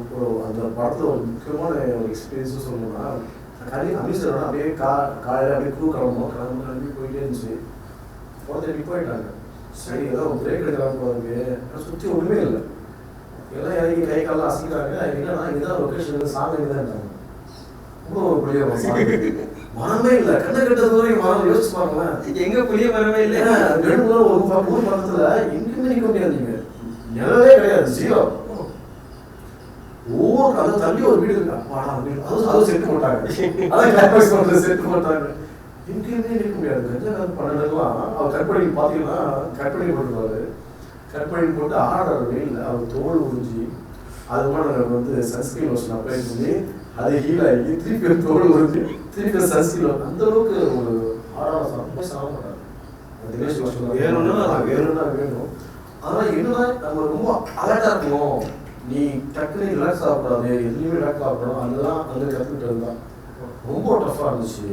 ஒரு அந்த படத்தில் ஒரு முக்கியமான ஒரு எக்ஸ்பீரியன்ஸும் சொல்லணும்னா கறி அமிஷரோட அப்படியே கா காலையில் அப்படியே கூ கிளம்பும் கிளம்பு கிளம்பி போயிட்டே இருந்துச்சு. நிப் போயிட்டாங்க. சரி ஏதோ பிரேக் எடுக்கலாம் போகிறதுக்கு சுற்றி ஒன்றுமே இல்லை. எல்லாம் இறங்கி கை காலம் அசைக்கிறாங்க. என்னன்னா இதுதான் லொக்கேஷன் சாமி தான் இருந்தாங்க ரொம்ப ஒரு மரம். மரமே இல்லை. கண்ணை கட்டது வரைக்கும் மரம் யோசிச்சு பாருங்களேன். எங்க புளிய வரவே இல்லை? ஏன்னா, ரெண்டு ஒரு ஊர் பக்கத்துல எங்குமே நிக்க முடியாது நீங்க நிலவே கிடையாது. ஜீரோ. ஒவ்வொரு அதை தள்ளி ஒரு வீடு இருக்கா அப்பாடா வீடு. அது அது செட்டு போட்டாங்க. அதான் கிளாஸ் பண்றது செட்டு போட்டாங்க. எங்கேயுமே நிற்க முடியாது. கஞ்சகாந்த் பண்ணதெல்லாம் அவர் கற்பனை பார்த்தீங்கன்னா கற்பனை போட்டுருவாரு கற்பனை போட்டு ஆடுற வெயில்ல. அவர் தோல் உறிஞ்சி அது மாதிரி வந்து சன்ஸ்கிரீன் லோஷன் அப்ளை பண்ணி அதை ஹீல் ஆகி திருப்பி தோல் உறிஞ்சி திருப்பி சன்ஸ்கிரீன் அந்த அளவுக்கு ஒரு ஆறாம் ரொம்ப சாப்பிடாரு தினேஷ் லோஷன் வேணும்னா வேணும்னா வேணும். ஆனால் என்னன்னா நம்ம ரொம்ப அலர்ட்டாக இருக்கணும். நீ டக்குனு ரிலாக்ஸ் ஆகக்கூடாது எதுலேயுமே ரிலாக்ஸ் ஆகக்கூடாது அதுதான் வந்து கற்றுக்கிட்டு இருந்தான் ரொம்ப டஃப்பாக இருந்துச்சு.